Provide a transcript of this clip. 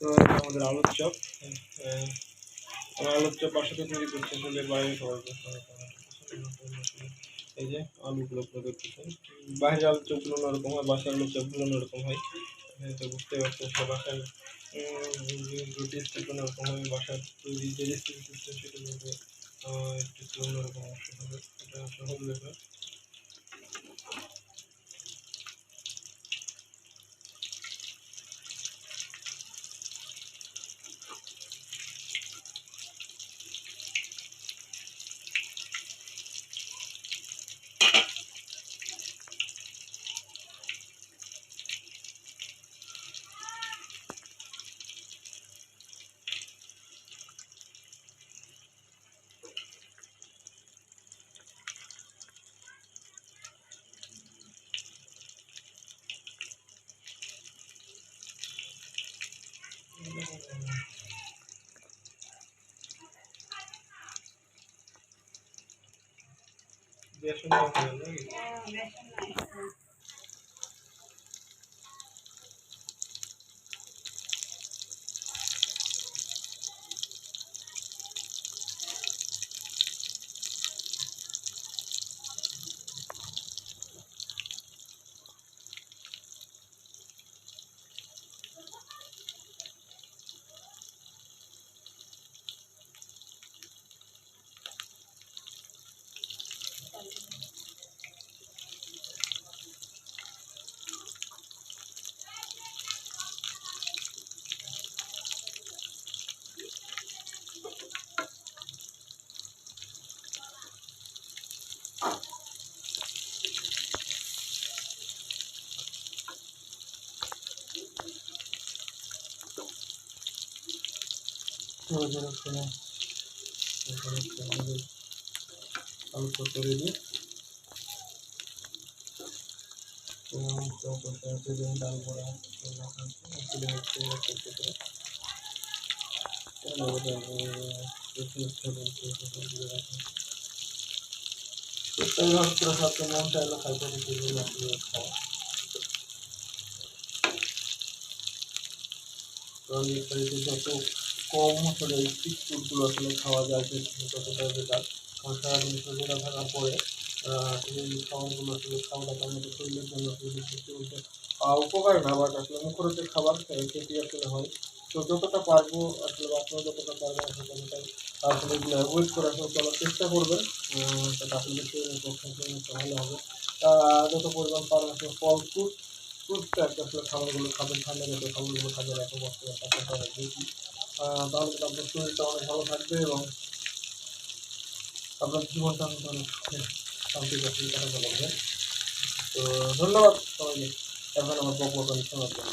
তো আমাদের আলুর চপ আমরা আলুর চপ বাসাতে তৈরি করছি আসলে বাইরে সবাই এই যে আলুগুলো দেখতেছেন। বাইরের আলুর চপগুলো অন্যরকম হয় বাসার আলুর চপগুলো অন্যরকম হয়। হ্যাঁ, তো বুঝতে পারছেন সব বাসার টেস্ট অন্যরকম হবে বাসার তৈরি যে রেসিপি সিস্টেম সেটা কিন্তু একটু অন্যরকম অবশ্যই হবে। এটা সহজ ব্যাপার। 没事没事。চপ আছে যেমন ডাল করে হাতে মন চাইলো খাইতে খাওয়া কারণ ইফতারিতে যত কম আসলে এই ফুডগুলো আসলে খাওয়া যায় যে ততটা বেটার কারণ সারাদিন শরীরে থাকার পরে খাবারগুলো আসলে খাওয়াটা আমাদের শরীরের জন্য আসলে বলতে উপকার না বাট আসলে মুখরোচক খাবার খেতে আসলে হয়। তো যতটা পারব আসলে আপনারা যতটা পারবেন আসলে ততটাই আসলে অ্যাভয়েড করে আসলে চলার চেষ্টা করবেন। সেটা আপনাদের শরীরের পক্ষে ভালো হবে। যত পরিমাণ পারেন আসলে ফল ফ্রুট ফ্রুটস টাইপের আসলে খাবারগুলো খাবেন, ঠান্ডা জাতীয় খাবারগুলো খাবেন, এত কষ্ট তাহলে আপনার শরীরটা অনেক ভালো থাকবে এবং আপনার জীবনটা অনেক শান্তি কাছে কাটাতে পারবে। তো ধন্যবাদ সবাইকে। এখন আমার বকবক শোনার জন্য।